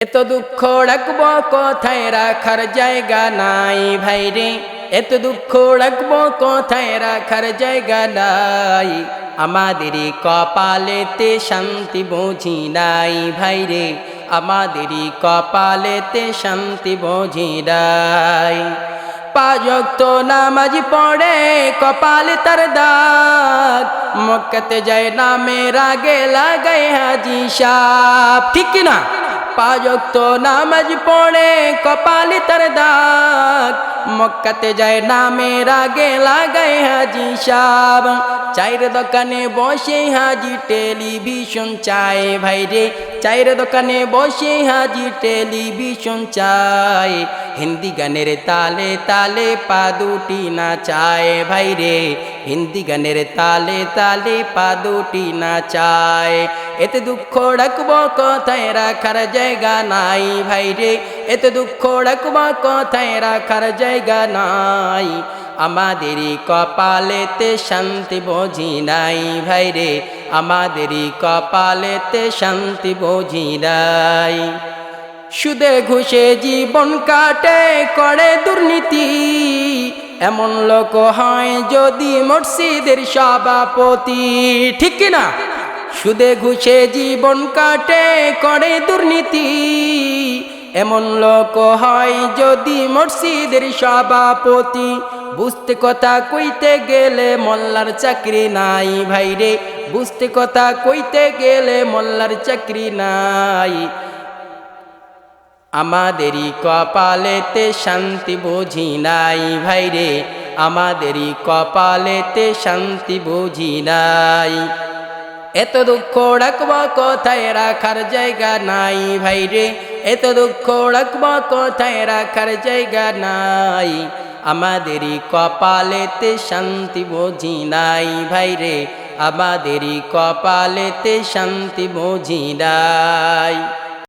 এত দুঃখ রাখব কোথায় রাখার জায়গা নাই ভাই রে এত দুঃখ রাখব কোথায় রাখার জায়গা নাই? আমাদেরই কপালেতে শান্তি বুঝি নাই ভাই রে আমাদেরই কপালেতে শান্তি বুঝি নাই। পাজক্ত নামাজ পড়ে কপালে তার দাগ। মক্কাতে যায় নামের আগে লাগাই হাজি সাপ। ঠিক না পাজক্ত নামাজ পড়ে, কপালে তার দাগ। মক্কাতে যায়, নামের আগে লাগাই হাজি সাব চায়ের দোকানে বসে হাজি টেলিভিশন চায়। ভাই রে, চায়ের দোকানে বসে হাজি টেলিভিশন চায়। হিন্দি গানের তালে তালে পা দুটি না চায় ভাই রে, হিন্দি গানের তালে তালে পা দুটি না চায় এতে দুঃখ রাখব কোথায় রাখার জায়গা নাই ভাই রে। এতে দুঃখ রাখব কোথায় রাখার জায়গা নাই। আমাদেরই কপালেতে শান্তি বুঝি নাই ভাই রে। আমাদেরই কপালেতে শান্তি বুঝি নাই। সুদে ঘুষে জীবন কাটে, করে দুর্নীতি। এমন লোক হয় যদি মসজিদের সভাপতি, ঠিক না সুদে ঘুষে জীবন কাটে, করে দুর্নীতি। এমন লোক হয় যদি মসজিদের সভাপতি। বুঝতে কথা কইতে গেলে মোল্লার চাকরি নাই। ভাইরে, বুঝতে কথা কইতে গেলে মোল্লার চাকরি নাই। আমাদেরই কপালেতে শান্তি বুঝি নাই। ভাইরে, আমাদেরই কপালেতে শান্তি বুঝি নাই। এত দুঃখ রাখব কোথায়? রাখার জায়গা নাই ভাই রে। এত দুঃখ রাখব কোথায়? রাখার জায়গা নাই। আমাদের কপালেতে শান্তি বুঝি নাই ভাই রে। আমাদের কপালেতে শান্তি বুঝি নাই।